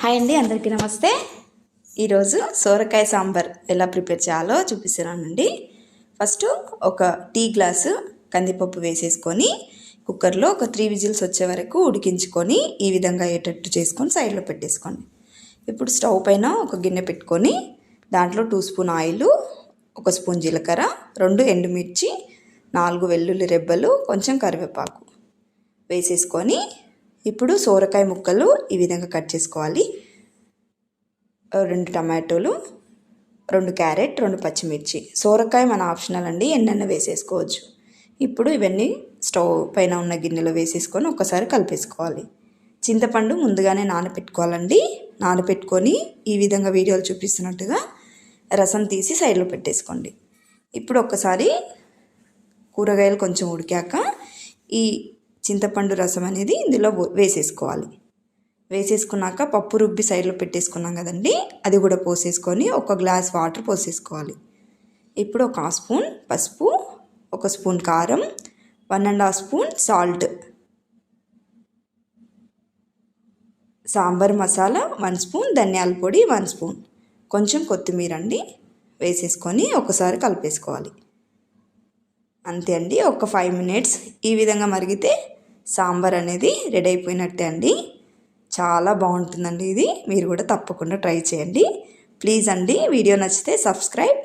Hi అండి అందరికీ నమస్తే. ఈరోజు సోరకాయ సాంబార్ ఎలా ప్రిపేర్ చేయాలో చూపిస్తున్నానండి. ఫస్ట్ ఒక టీ గ్లాసు కందిపప్పు వేసేసుకొని కుక్కర్లో ఒక త్రీ విజిల్స్ వచ్చే వరకు ఉడికించుకొని ఈ విధంగా అయ్యేటట్టు చేసుకొని సైడ్లో పెట్టేసుకోండి. ఇప్పుడు స్టవ్ పైన ఒక గిన్నె పెట్టుకొని దాంట్లో టూ స్పూన్ ఆయిల్ ఒక స్పూన్ జీలకర్ర రెండు ఎండుమిర్చి నాలుగు వెల్లుల్లి రెబ్బలు కొంచెం కరివేపాకు వేసేసుకొని ఇప్పుడు సోరకాయ ముక్కలు ఈ విధంగా కట్ చేసుకోవాలి. రెండు టమాటోలు రెండు క్యారెట్ రెండు పచ్చిమిర్చి. సోరకాయ మన ఆప్షనల్ అండి ఎన్నెన్న వేసేసుకోవచ్చు. ఇప్పుడు ఇవన్నీ స్టవ్ పైన ఉన్న గిన్నెలో వేసేసుకొని ఒకసారి కలిపేసుకోవాలి. చింతపండు ముందుగానే నానపెట్టుకోవాలండి. నానబెట్టుకొని ఈ విధంగా వీడియోలు చూపిస్తున్నట్టుగా రసం తీసి సైడ్లో పెట్టేసుకోండి. ఇప్పుడు ఒక్కసారి కూరగాయలు కొంచెం ఉడికాక ఈ చింతపండు రసం అనేది ఇందులో వేసేసుకోవాలి. వేసేసుకున్నాక పప్పు రుబ్బి సైడ్లో పెట్టేసుకున్నాం కదండి అది కూడా పోసేసుకొని ఒక గ్లాస్ వాటర్ పోసేసుకోవాలి. ఇప్పుడు ఒక హాఫ్ స్పూన్ పసుపు ఒక స్పూన్ కారం one and half spoon salt. Sambar masala one spoon ధనియాల పొడి వన్ స్పూన్. కొంచెం కొత్తిమీర అండి వేసేసుకొని ఒకసారి కలిపేసుకోవాలి. అంతే అండి. ఒక ఫైవ్ మినిట్స్ ఈ విధంగా మరిగితే సాంబార్ అనేది రెడీ అయిపోయినట్టే అండి. చాలా బాగుంటుందండి ఇది. మీరు కూడా తప్పకుండా ట్రై చేయండి. ప్లీజ్ అండి వీడియో నచ్చితే సబ్స్క్రైబ్.